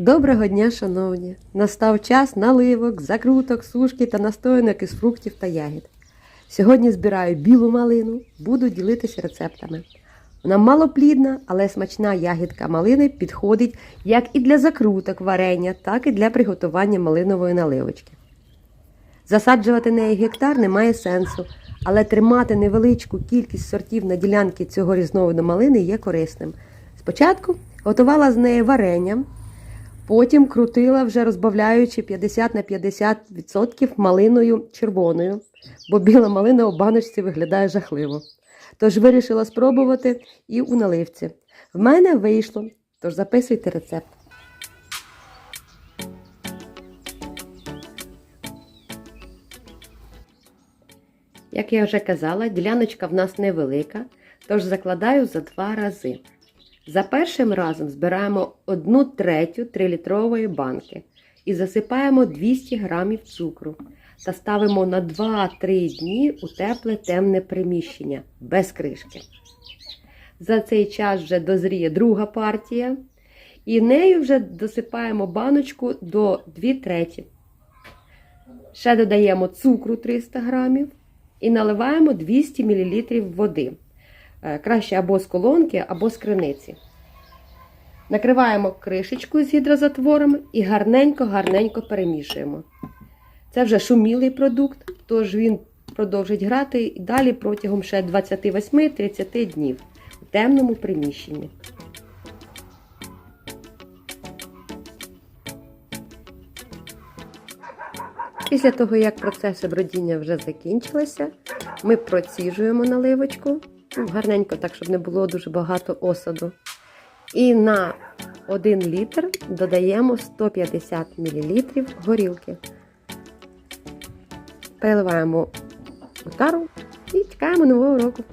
Доброго дня, шановні! Настав час наливок, закруток, сушки та настоянок із фруктів та ягід. Сьогодні збираю білу малину, буду ділитися рецептами. Вона малоплідна, але смачна ягідка малини підходить як і для закруток варення, так і для приготування малинової наливочки. Засаджувати неї гектар немає сенсу, але тримати невеличку кількість сортів на ділянці цього різновиду малини є корисним. Спочатку готувала з неї варення, потім крутила, вже розбавляючи 50 на 50% малиною червоною, бо біла малина у баночці виглядає жахливо. Тож вирішила спробувати і у наливці. В мене вийшло, тож записуйте рецепт. Як я вже казала, діляночка в нас невелика, тож закладаю за два рази. За першим разом збираємо 1 третю 3-літрової банки і засипаємо 200 грамів цукру та ставимо на 2-3 дні у тепле темне приміщення без кришки. За цей час вже дозріє друга партія, і нею вже досипаємо баночку до 2 треті. Ще додаємо цукру 300 грамів і наливаємо 200 мл води. Е, Краще або з колонки, або з криниці. Накриваємо кришечкою з гідрозатвором і гарненько-гарненько перемішуємо. Це вже шумілий продукт, тож він продовжить грати і далі протягом ще 28-30 днів у темному приміщенні. Після того, як процеси бродіння вже закінчилися, ми проціжуємо наливочку гарненько, так, щоб не було дуже багато осаду. І на 1 літр додаємо 150 мл горілки. Переливаємо у тару і чекаємо нового року.